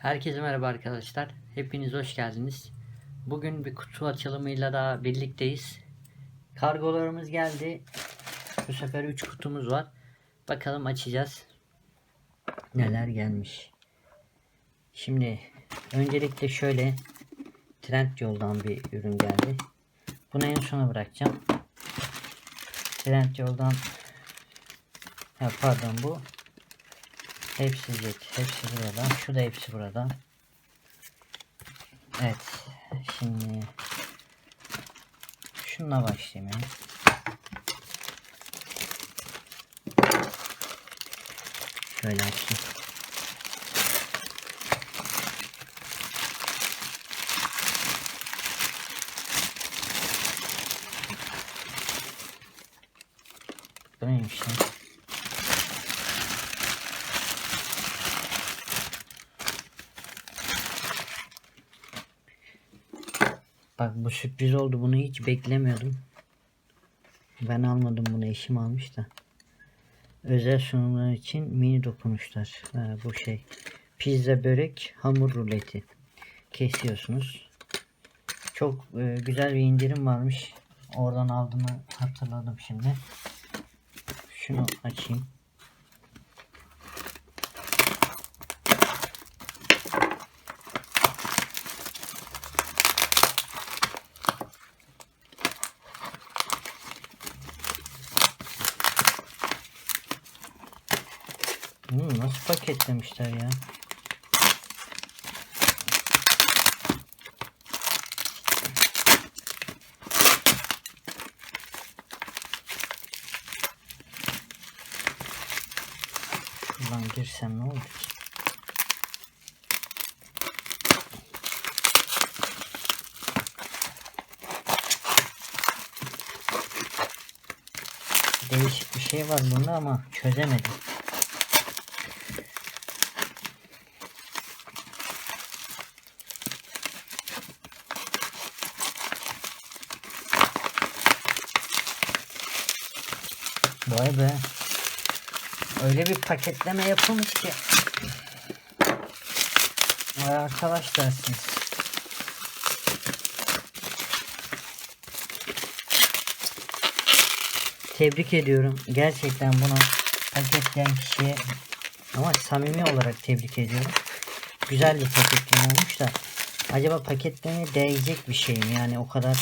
Herkese merhaba arkadaşlar. Hepiniz hoş geldiniz. Bugün bir kutu açılımıyla daha birlikteyiz. Kargolarımız geldi. Bu sefer 3 kutumuz var. Bakalım açacağız. Neler gelmiş. Şimdi öncelikle şöyle Trend yoldan bir ürün geldi. Bunu en sona bırakacağım. Trend yoldan ha, pardon bu Hepsi jet. Hepsi burada. Şu da hepsi burada. Evet. Şimdi şununla başlayayım. ya. Şöyle açayım. Bu neymiş lan? Bak bu sürpriz oldu. Bunu hiç beklemiyordum. Ben almadım bunu. Eşim almış da. Özel sunumlar için mini dokunuşlar. Ha, bu şey. Pizza börek hamur ruleti. Kesiyorsunuz. Çok e, güzel bir indirim varmış. Oradan aldığımı hatırladım şimdi. Şunu açayım. Hmm, nasıl paketlemişler ya? Şuradan girsem ne olur ki? Değişik bir şey var bunda ama çözemedim. Vay be. Öyle bir paketleme yapılmış ki. Vay arkadaş dersiniz. Tebrik ediyorum. Gerçekten bunu paketleyen kişiye ama samimi olarak tebrik ediyorum. Güzel bir paketleme olmuş da acaba paketlemeye değecek bir şey mi? Yani o kadar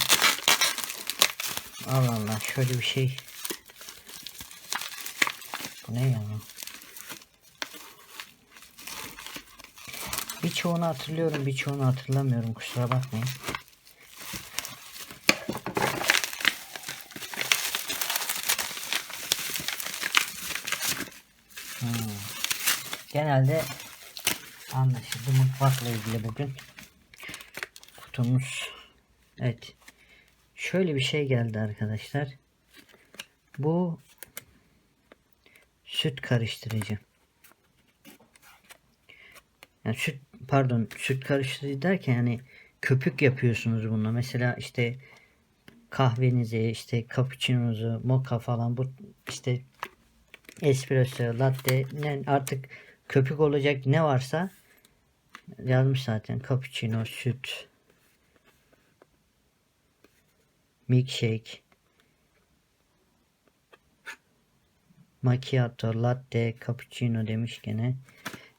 Allah Allah şöyle bir şey bu ne ya? Birçoğunu hatırlıyorum, birçoğunu hatırlamıyorum. Kusura bakmayın. Hmm. Genelde anlaşıldı mutfakla ilgili bugün. Kutumuz. Evet. Şöyle bir şey geldi arkadaşlar. Bu süt karıştırıcı. Yani süt pardon süt karıştırıcı derken yani köpük yapıyorsunuz bununla. Mesela işte kahvenizi, işte cappuccino'nuzu, mocha falan bu işte espresso, latte ne artık köpük olacak ne varsa yazmış zaten cappuccino, süt, milkshake macchiato, latte, cappuccino demiş gene.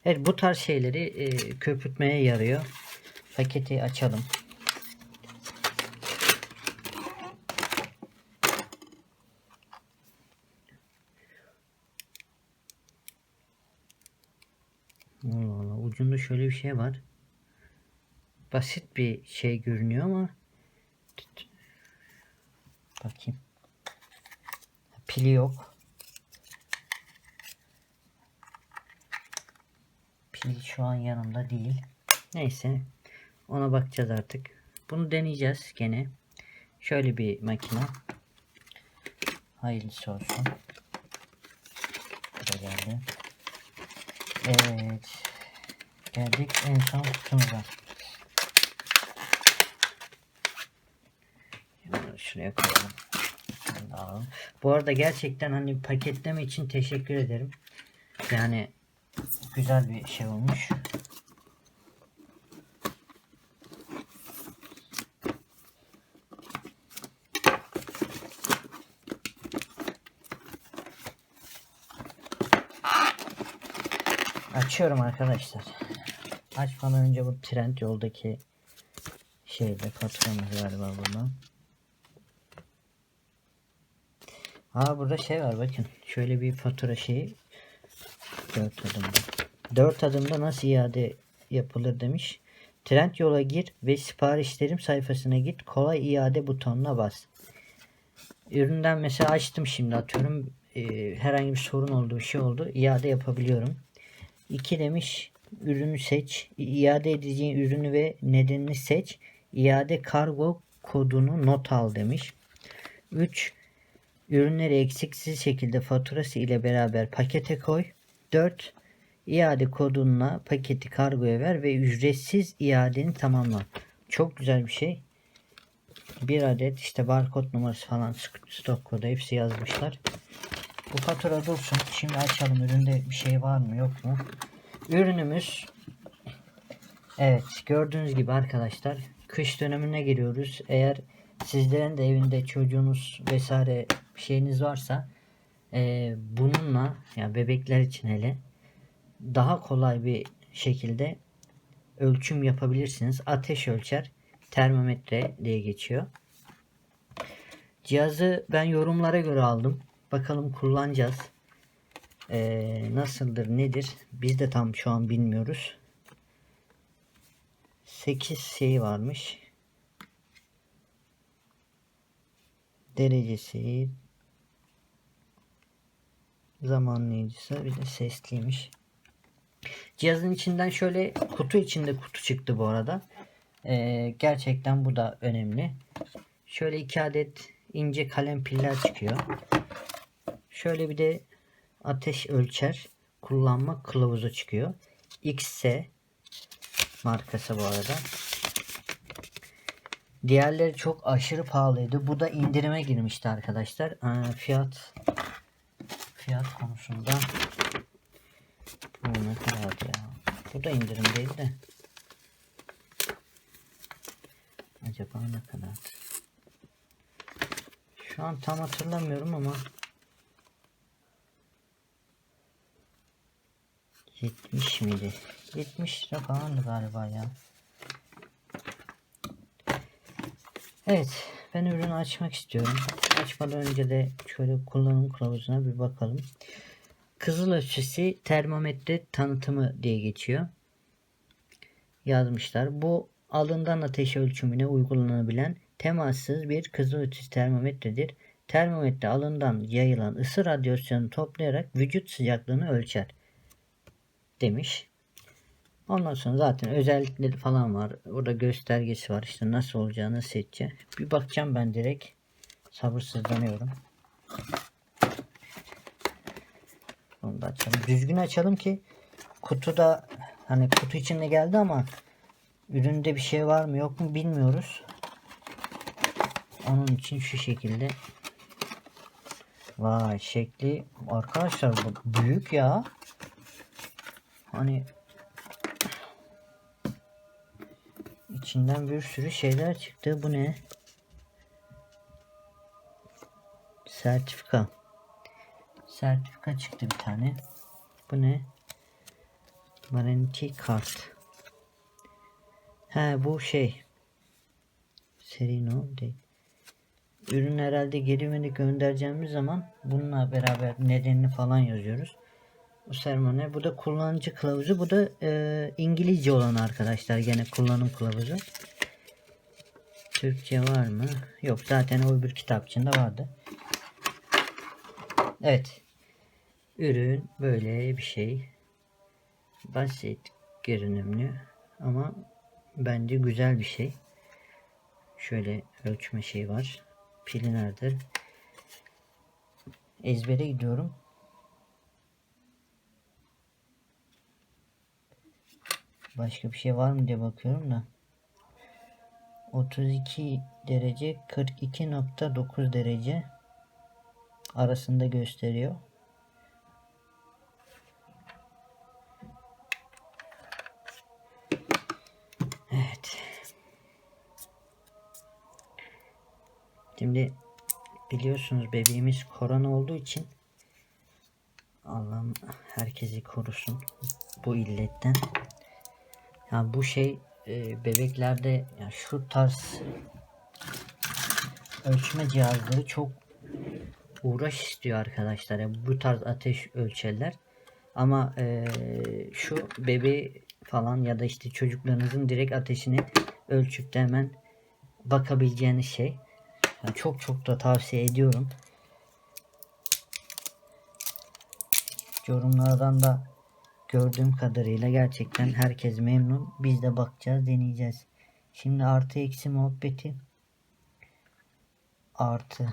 Evet bu tarz şeyleri e, köpürtmeye yarıyor. Paketi açalım. Allah Allah ucunda şöyle bir şey var. Basit bir şey görünüyor ama bakayım. Pili yok. Pil şu an yanımda değil. Neyse. Ona bakacağız artık. Bunu deneyeceğiz gene. Şöyle bir makine. Hayırlısı olsun. Buraya geldi. Evet. Geldik en son kutumuza. Şuraya koyalım. Bu arada gerçekten hani paketleme için teşekkür ederim. Yani Güzel bir şey olmuş. Açıyorum arkadaşlar. Açmadan önce bu trend yoldaki şeyde patronu galiba bundan. Aa burada şey var bakın. Şöyle bir fatura şeyi 4 adımda. 4 adımda nasıl iade yapılır demiş. Trend yola gir ve siparişlerim sayfasına git. Kolay iade butonuna bas. Üründen mesela açtım şimdi atıyorum. Ee, herhangi bir sorun oldu şey oldu. iade yapabiliyorum. 2 demiş ürünü seç. İade edeceğin ürünü ve nedenini seç. İade kargo kodunu not al demiş. 3 Ürünleri eksiksiz şekilde faturası ile beraber pakete koy. 4. İade kodunla paketi kargoya ver ve ücretsiz iadeni tamamla. Çok güzel bir şey. Bir adet işte barkod numarası falan stok kodu hepsi yazmışlar. Bu fatura dursun. Şimdi açalım üründe bir şey var mı yok mu? Ürünümüz Evet gördüğünüz gibi arkadaşlar kış dönemine giriyoruz. Eğer sizlerin de evinde çocuğunuz vesaire şeyiniz varsa e, bununla yani bebekler için hele daha kolay bir şekilde ölçüm yapabilirsiniz. Ateş ölçer termometre diye geçiyor. Cihazı ben yorumlara göre aldım. Bakalım kullanacağız. Ee, nasıldır nedir biz de tam şu an bilmiyoruz. 8 şey varmış. Derecesi zamanlayıcısı bir de sesliymiş. Cihazın içinden şöyle kutu içinde kutu çıktı bu arada. Ee, gerçekten bu da önemli. Şöyle iki adet ince kalem piller çıkıyor. Şöyle bir de ateş ölçer kullanma kılavuzu çıkıyor. XS markası bu arada. Diğerleri çok aşırı pahalıydı. Bu da indirime girmişti arkadaşlar. Ee, fiyat fiyat konusunda bu ne kadardı ya? Bu da indirim değil de. Acaba ne kadar? Şu an tam hatırlamıyorum ama 70 miydi? 70 lira falandı galiba ya. Evet. Ben ürünü açmak istiyorum. Açmadan önce de şöyle kullanım kılavuzuna bir bakalım. Kızıl ötesi termometre tanıtımı diye geçiyor. Yazmışlar. Bu alından ateş ölçümüne uygulanabilen temassız bir kızıl ötesi termometredir. Termometre alından yayılan ısı radyasyonu toplayarak vücut sıcaklığını ölçer. Demiş. Ondan sonra zaten özellikleri falan var. Orada göstergesi var. İşte nasıl olacağını seçeceğim. Bir bakacağım ben direkt. Sabırsızlanıyorum. Onu da açalım. Düzgün açalım ki kutuda hani kutu içinde geldi ama üründe bir şey var mı yok mu bilmiyoruz. Onun için şu şekilde Vay şekli arkadaşlar bu büyük ya. Hani içinden bir sürü şeyler çıktı. Bu ne? Sertifika. Sertifika çıktı bir tane. Bu ne? Warranty kart. He bu şey. Serino değil. Ürün herhalde geri göndereceğimiz zaman bununla beraber nedenini falan yazıyoruz. Bu sermone. Bu da kullanıcı kılavuzu. Bu da e, İngilizce olan arkadaşlar. Gene kullanım kılavuzu. Türkçe var mı? Yok zaten o bir kitap içinde vardı. Evet. Ürün böyle bir şey. Basit görünümlü ama bence güzel bir şey. Şöyle ölçme şey var. Pili nerede? Ezbere gidiyorum. Başka bir şey var mı diye bakıyorum da. 32 derece 42.9 derece arasında gösteriyor. Evet. Şimdi biliyorsunuz bebeğimiz korona olduğu için Allah'ım herkesi korusun. bu illetten. Ya bu şey e, bebeklerde ya şu tarz ölçme cihazları çok uğraş istiyor arkadaşlar. Yani bu tarz ateş ölçerler. Ama e, şu bebeği falan ya da işte çocuklarınızın direkt ateşini ölçüp de hemen bakabileceğiniz şey. Yani çok çok da tavsiye ediyorum. Yorumlardan da gördüğüm kadarıyla gerçekten herkes memnun. Biz de bakacağız, deneyeceğiz. Şimdi artı eksi muhabbeti. Artı.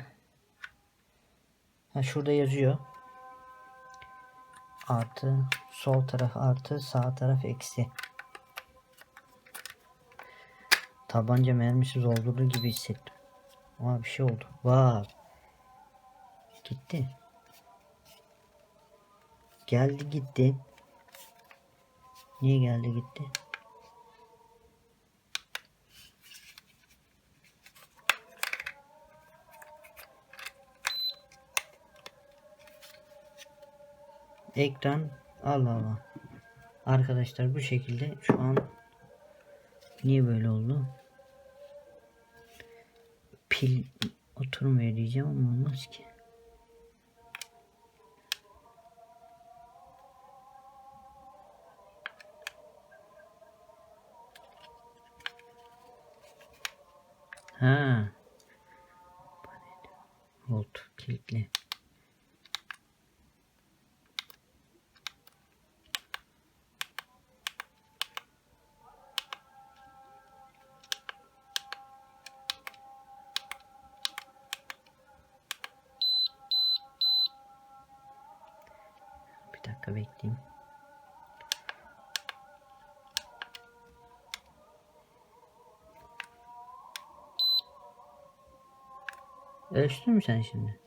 Ha şurada yazıyor. Artı sol taraf artı sağ taraf eksi. Tabanca mermisi doldurduğu gibi hissettim. Aa bir şey oldu. Vay. Gitti. Geldi gitti. Niye geldi gitti? Ekran Allah Allah. Arkadaşlar bu şekilde şu an niye böyle oldu? Pil oturmuyor diyeceğim ama olmaz ki. Ha. Volt kilitli. Dakika bekleyeyim. Ölçtün mü sen şimdi?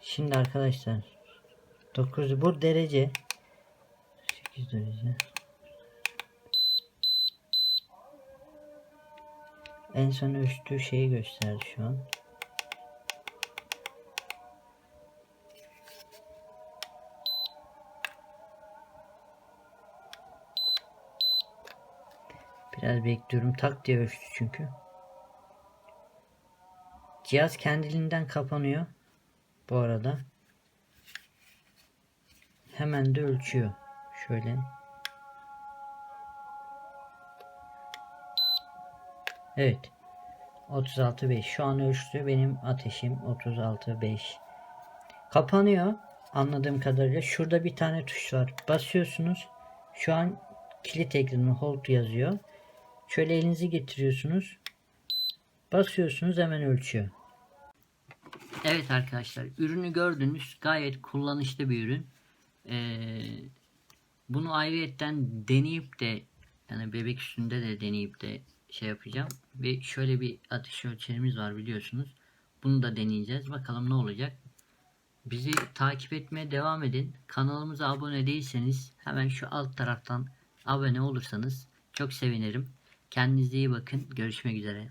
Şimdi arkadaşlar 9 bu derece 8 derece En son ölçtüğü şeyi gösterdi şu an. Biraz bekliyorum. Tak diye ölçtü çünkü. Cihaz kendiliğinden kapanıyor. Bu arada. Hemen de ölçüyor. Şöyle. Evet. 36.5. Şu an ölçtü. Benim ateşim 36.5. Kapanıyor. Anladığım kadarıyla. Şurada bir tane tuş var. Basıyorsunuz. Şu an kilit ekranı hold yazıyor. Şöyle elinizi getiriyorsunuz. Basıyorsunuz hemen ölçüyor. Evet arkadaşlar ürünü gördünüz. Gayet kullanışlı bir ürün. Ee, bunu ayrıyetten deneyip de yani bebek üstünde de deneyip de şey yapacağım. Ve şöyle bir ateş ölçerimiz var biliyorsunuz. Bunu da deneyeceğiz. Bakalım ne olacak. Bizi takip etmeye devam edin. Kanalımıza abone değilseniz hemen şu alt taraftan abone olursanız çok sevinirim. Kendinize iyi bakın. Görüşmek üzere.